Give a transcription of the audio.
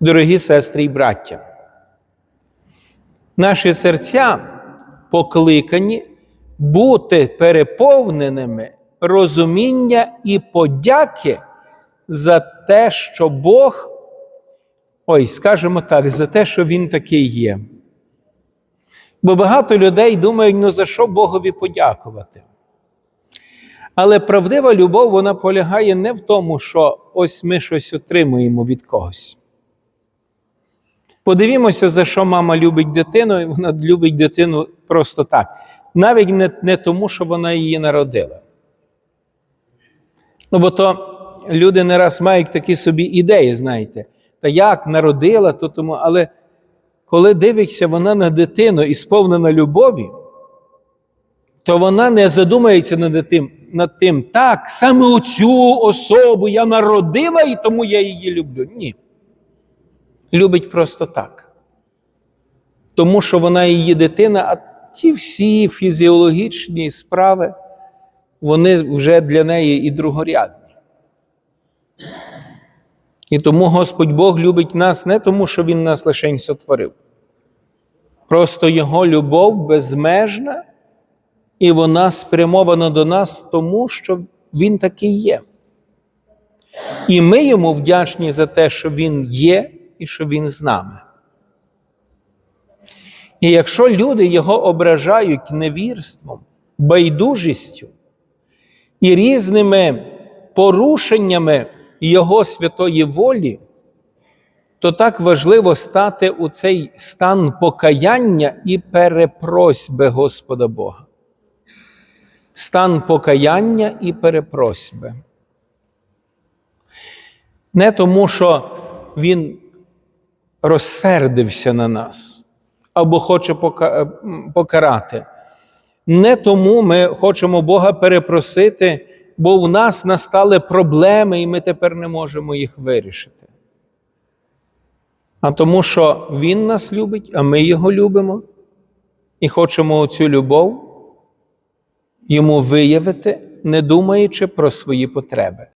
Дорогі сестри і браття, наші серця покликані бути переповненими розуміння і подяки за те, що Бог, ой, скажімо так, за те, що Він такий є. Бо багато людей думають, ну за що Богові подякувати. Але правдива любов вона полягає не в тому, що ось ми щось отримуємо від когось. Подивімося, за що мама любить дитину, вона любить дитину просто так. Навіть не, не тому, що вона її народила. Ну, бо то люди не раз мають такі собі ідеї, знаєте, та як народила, то тому, але коли дивишся вона на дитину і сповнена любові, то вона не задумається над тим, над тим, так, саме оцю особу я народила і тому я її люблю. Ні. Любить просто так. Тому що вона її дитина, а ті всі фізіологічні справи, вони вже для неї і другорядні. І тому Господь Бог любить нас не тому, що Він нас лише сотворив. Просто Його любов безмежна, і вона спрямована до нас тому, що Він такий є. І ми йому вдячні за те, що Він є і що Він з нами. І якщо люди його ображають невірством, байдужістю і різними порушеннями Його святої волі, то так важливо стати у цей стан покаяння і перепросьби Господа Бога. Стан покаяння і перепросьби. Не тому, що Він розсердився на нас або хоче покарати. Не тому ми хочемо Бога перепросити, бо в нас настали проблеми, і ми тепер не можемо їх вирішити. А тому, що Він нас любить, а ми Його любимо, і хочемо цю любов йому виявити, не думаючи про свої потреби.